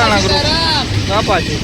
Bagdana group બાપા છે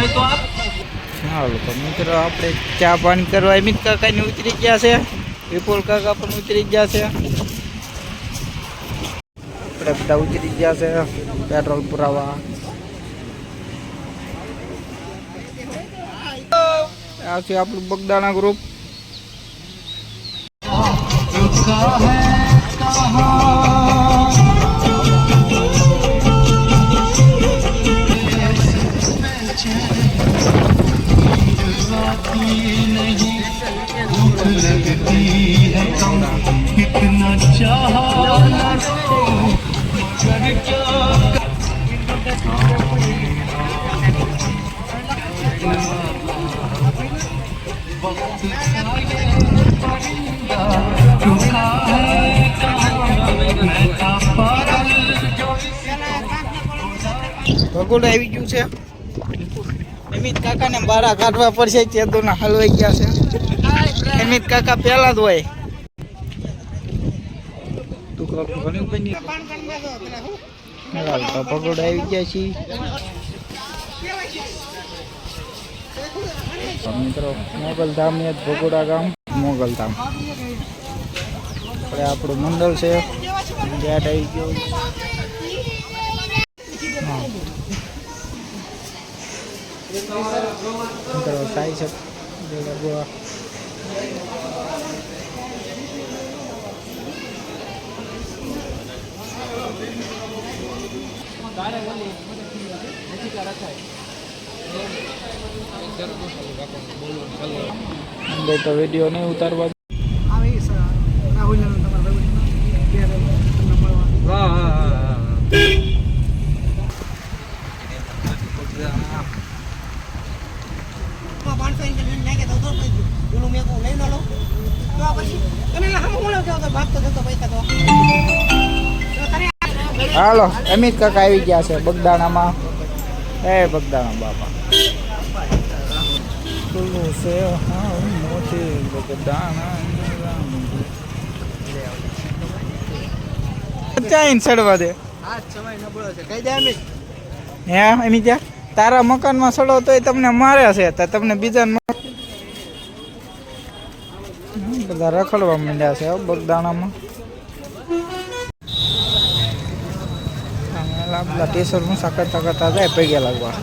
સમય તો આપ. હાલો તો મિત્રો આપણે ચા પાણી કરવા અમિત કાકાની ઉતરી ગયા છે. વિપુલ કાકા પણ ઉતરી ગયા છે. આપણે બધા ઉતરી ગયા છે પેટ્રોલ પુરાવા. આ છે આપણું બગદાણા ગ્રુપ ભગોળ આવી ગયું છે. અમિત કાકાને બારા કાઢવા પડશે ચેતોના હલવાઈ ગયા છે. અમિત કાકા પહેલા જ હોય. ભગોળ આવી ગયા છીએ. મિત્રો, મોગલધામ ને ભોગોડા ગામ, મોગલધામ. આપણે આપણું મંડળ છે, ગેટ આવી ગયો. મિત્રો, થાય છે. ગોવા. અંદર તો વીડિયો નહીં ઉતારવા હાલો અમિત કાકા આવી ગયા છે બગદાણામાં. એ બગદાણા બાપા. ખુલ્લું છે મોટી બગદાણા ચાઈન સડવા દે હે અમિત જા તારા મકાનમાં સડો તોય તમને મારે છે તો તમને બીજા બધા રખડવા માંડ્યા છે બગદાણામાં બધા ટેસર હું સાકરતા કરતા જાય પગે લાગવા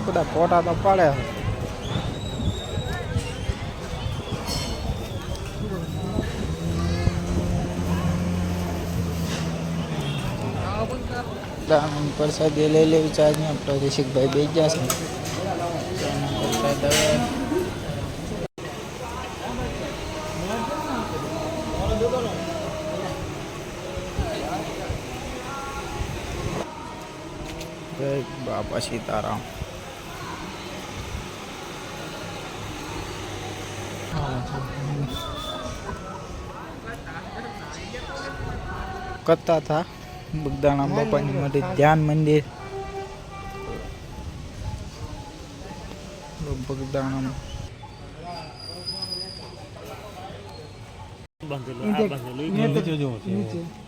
બધા ફોટા તો પડે. પ્રસાદી લઈ લેવી છે પ્રાદેશિક ભાઈ બે ગયા છે પ્રસાદ હવે જય બાપા સીતારામ કરતા હતા બગદાણા બાપાની માટે ધ્યાન મંદિર બગદાણા મિત્રો બાપા સીતારામ પરસાઈ છે